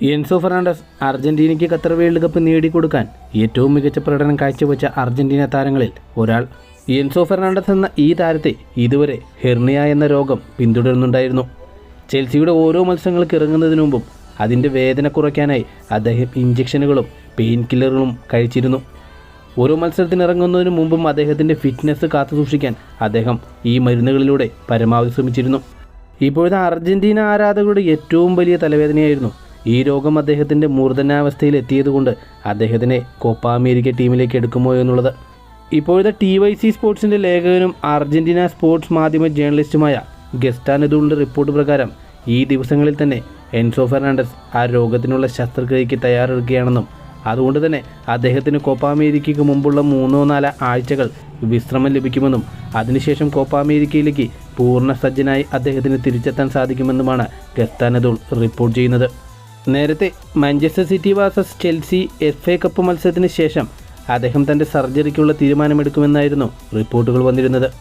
Enzo Fernandez അർജന്റീനയ്ക്ക് Qatar world cup നേടിക്കൊടുക്കാൻ ഏറ്റവും മികച്ച പ്രകടനം കാഴ്ചവെച്ച അർജന്റീന താരങ്ങളിൽ ഒരാൾ. എൻസോ ഫെർണാണ്ടസ് എന്ന ഈ താരത്തെ ഇതുവരെ ഹെർണിയ എന്ന രോഗം പിന്തുടരുന്നുണ്ടായിരുന്നു. ചെൽസിയുടെ ഓരോ മത്സരങ്ങൾക്ക് ഇറങ്ങുന്നതിന് മുമ്പും അതിന്റെ വേദന കുറയ്ക്കാനായി അദ്ദേഹം ഇഞ്ചക്ഷനുകളും പെയിൻ കില്ലറുകളും കഴിച്ചിരുന്നു. ഓരോ മത്സരത്തിന് ഇറങ്ങുന്നതിന് മുമ്പും അദ്ദേഹത്തിന്റെ ഫിറ്റ്നസ് കാത്തുസൂക്ഷിക്കാൻ അദ്ദേഹം ഈ മരുന്നുകളിലൂടെ പരമാവധി ശ്രമിച്ചിരുന്നു. ഇപ്പോഴത്തെ അർജന്റീന ആരാധകരുടെ ഏറ്റവും വലിയ തലവേദനയായിരുന്നു ഈ രോഗം അദ്ദേഹത്തിന്റെ മൂർധനാവസ്ഥയിൽ എത്തിയതുകൊണ്ട് അദ്ദേഹത്തിനെ കോപ്പ അമേരിക്ക ടീമിലേക്ക് എടുക്കുമോ എന്നുള്ളത്. ഇപ്പോഴത്തെ ടി വൈ സി സ്പോർട്സിന്റെ ലേഖകനും അർജന്റീന സ്പോർട്സ് മാധ്യമ ജേർണലിസ്റ്റുമായ ഗസ്റ്റാനദൂളിന്റെ റിപ്പോർട്ട് പ്രകാരം ഈ ദിവസങ്ങളിൽ തന്നെ എൻസോ ഫെർണാണ്ടസ് ആ രോഗത്തിനുള്ള ശസ്ത്രക്രിയയ്ക്ക് തയ്യാറെടുക്കുകയാണെന്നും അതുകൊണ്ട് തന്നെ അദ്ദേഹത്തിന് കോപ്പ അമേരിക്കയ്ക്ക് മുമ്പുള്ള മൂന്നോ നാലോ ആഴ്ചകൾ വിശ്രമം ലഭിക്കുമെന്നും അതിനുശേഷം കോപ്പ അമേരിക്കയിലേക്ക് പൂർണ സജ്ജനായി അദ്ദേഹത്തിന് തിരിച്ചെത്താൻ സാധിക്കുമെന്നുമാണ് ഗസ്താനദോൾ റിപ്പോർട്ട് ചെയ്യുന്നത്. നേരത്തെ Manchester City versus Chelsea F A cup മത്സരത്തിന് ശേഷം അദ്ദേഹം തന്റെ സർജറിക്കുള്ള തീരുമാനമെടുക്കുമെന്നായിരുന്നു റിപ്പോർട്ടുകൾ വന്നിരുന്നത്.